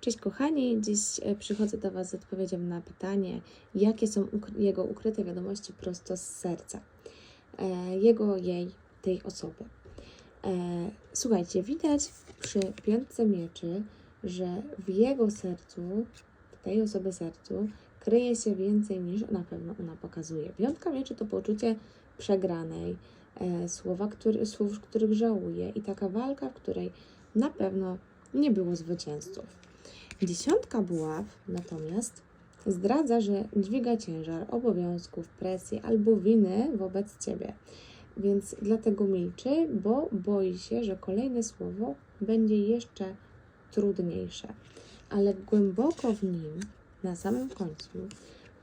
Cześć kochani, dziś e, przychodzę do Was z odpowiedzią na pytanie, jakie są jego ukryte wiadomości prosto z serca. E, jego, jej, tej osoby. E, słuchajcie, widać przy piątce mieczy, że w jego sercu, w tej osoby sercu, kryje się więcej niż na pewno ona pokazuje. Piątka mieczy to poczucie przegranej, słowa, który, słów, których żałuje i taka walka, w której na pewno nie było zwycięzców. Dziesiątka buław natomiast zdradza, że dźwiga ciężar obowiązków, presji albo winy wobec ciebie. Więc dlatego milczy, bo boi się, że kolejne słowo będzie jeszcze trudniejsze. Ale głęboko w nim, na samym końcu,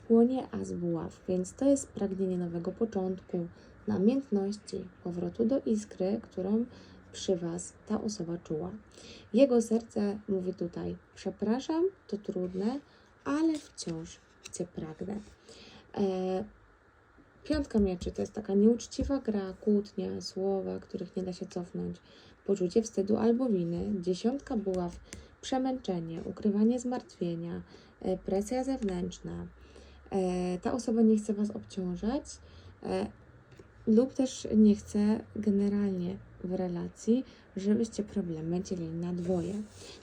płonie as buław, więc to jest pragnienie nowego początku, namiętności, powrotu do iskry, którą przy Was ta osoba czuła. Jego serce mówi tutaj: Przepraszam, to trudne, ale wciąż Cię pragnę. E, piątka mieczy to jest taka nieuczciwa gra, kłótnia, słowa, których nie da się cofnąć, poczucie wstydu albo winy. Dziesiątka buław, przemęczenie, ukrywanie zmartwienia, e, presja zewnętrzna. E, ta osoba nie chce Was obciążać. E, lub też nie chce generalnie w relacji, żebyście problemy dzielili na dwoje.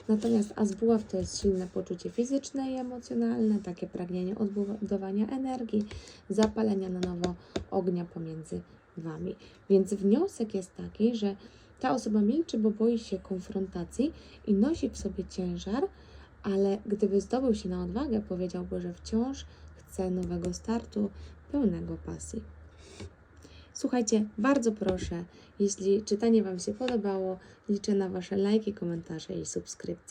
Natomiast azbuław to jest silne poczucie fizyczne i emocjonalne, takie pragnienie odbudowania energii, zapalenia na nowo ognia pomiędzy Wami. Więc wniosek jest taki, że ta osoba milczy, bo boi się konfrontacji i nosi w sobie ciężar, ale gdyby zdobył się na odwagę, powiedziałby, że wciąż chce nowego startu, pełnego pasji. Słuchajcie, bardzo proszę, jeśli czytanie Wam się podobało, liczę na Wasze lajki, komentarze i subskrypcje.